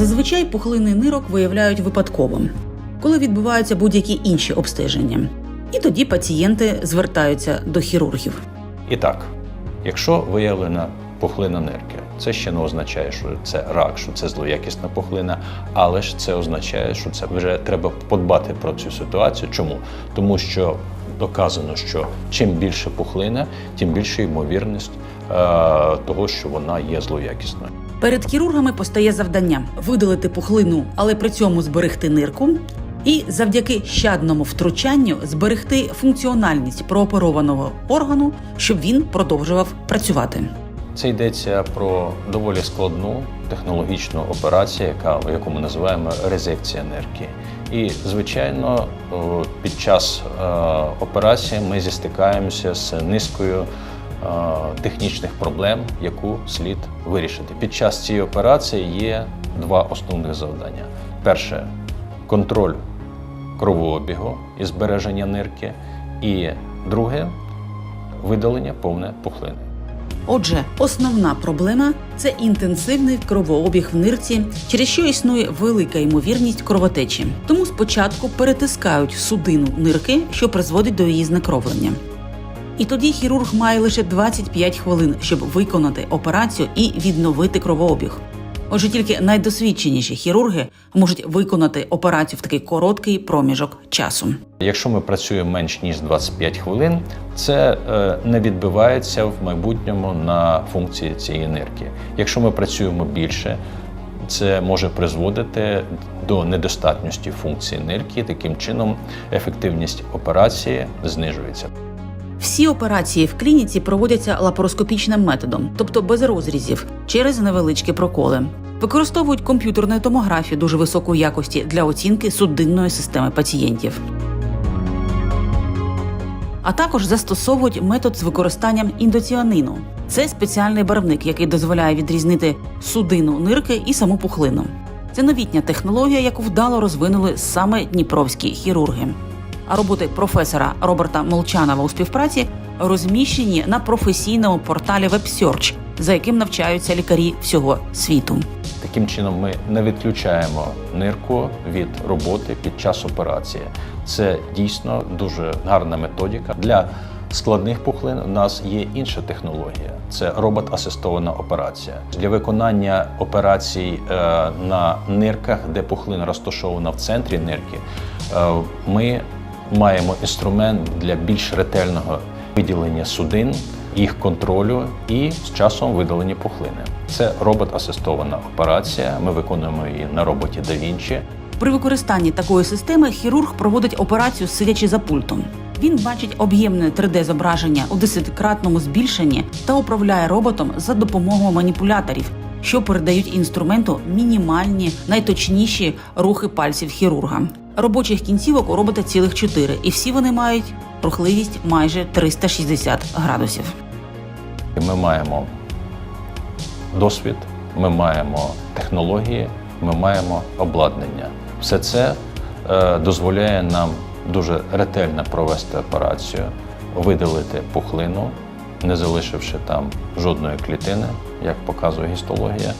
Зазвичай пухлини нирок виявляють випадково, коли відбуваються будь-які інші обстеження. І тоді пацієнти звертаються до хірургів. І так, якщо виявлена пухлина нирки, це ще не означає, що це рак, що це злоякісна пухлина, але ж це означає, що це вже треба подбати про цю ситуацію. Чому? Тому що доказано, що чим більше пухлина, тим більша ймовірність е, того, що вона є злоякісною. Перед хірургами постає завдання видалити пухлину, але при цьому зберегти нирку, і завдяки щадному втручанню зберегти функціональність прооперованого органу, щоб він продовжував працювати. Це йдеться про доволі складну технологічну операцію, яка яку ми називаємо резекція нирки. І звичайно, під час е, операції ми зістикаємося з низкою е, технічних проблем, яку слід вирішити. Під час цієї операції є два основних завдання: перше контроль кровообігу і збереження нирки, і друге видалення повне пухлини. Отже, основна проблема це інтенсивний кровообіг в нирці, через що існує велика ймовірність кровотечі. Тому спочатку перетискають судину нирки, що призводить до її знекровлення. І тоді хірург має лише 25 хвилин, щоб виконати операцію і відновити кровообіг. Отже, тільки найдосвідченіші хірурги можуть виконати операцію в такий короткий проміжок часу. Якщо ми працюємо менш ніж 25 хвилин, це е, не відбивається в майбутньому на функції цієї нирки. Якщо ми працюємо більше, це може призводити до недостатності функції нирки. Таким чином, ефективність операції знижується. Всі операції в клініці проводяться лапароскопічним методом, тобто без розрізів, через невеличкі проколи. Використовують комп'ютерну томографію дуже високої якості для оцінки судинної системи пацієнтів. А також застосовують метод з використанням індоціанину. Це спеціальний барвник, який дозволяє відрізнити судину нирки і саму пухлину. Це новітня технологія, яку вдало розвинули саме дніпровські хірурги. Роботи професора Роберта Молчанова у співпраці розміщені на професійному порталі WebSearch, за яким навчаються лікарі всього світу. Таким чином, ми не відключаємо нирку від роботи під час операції. Це дійсно дуже гарна методика. Для складних пухлин у нас є інша технологія це робот-асистована операція. Для виконання операцій е, на нирках, де пухлина розташована в центрі нирки, е, ми маємо інструмент для більш ретельного виділення судин, їх контролю і з часом видалення пухлини. Це робот-асистована операція. Ми виконуємо її на роботі Da Vinci. При використанні такої системи хірург проводить операцію сидячи за пультом. Він бачить об'ємне 3D-зображення у десятикратному збільшенні та управляє роботом за допомогою маніпуляторів, що передають інструменту мінімальні, найточніші рухи пальців хірурга. Робочих кінцівок у робота цілих 4, і всі вони мають рухливість майже 360 градусів. Ми маємо досвід, ми маємо технології, ми маємо обладнання. Все це е, дозволяє нам дуже ретельно провести операцію, видалити пухлину, не залишивши там жодної клітини, як показує гістологія.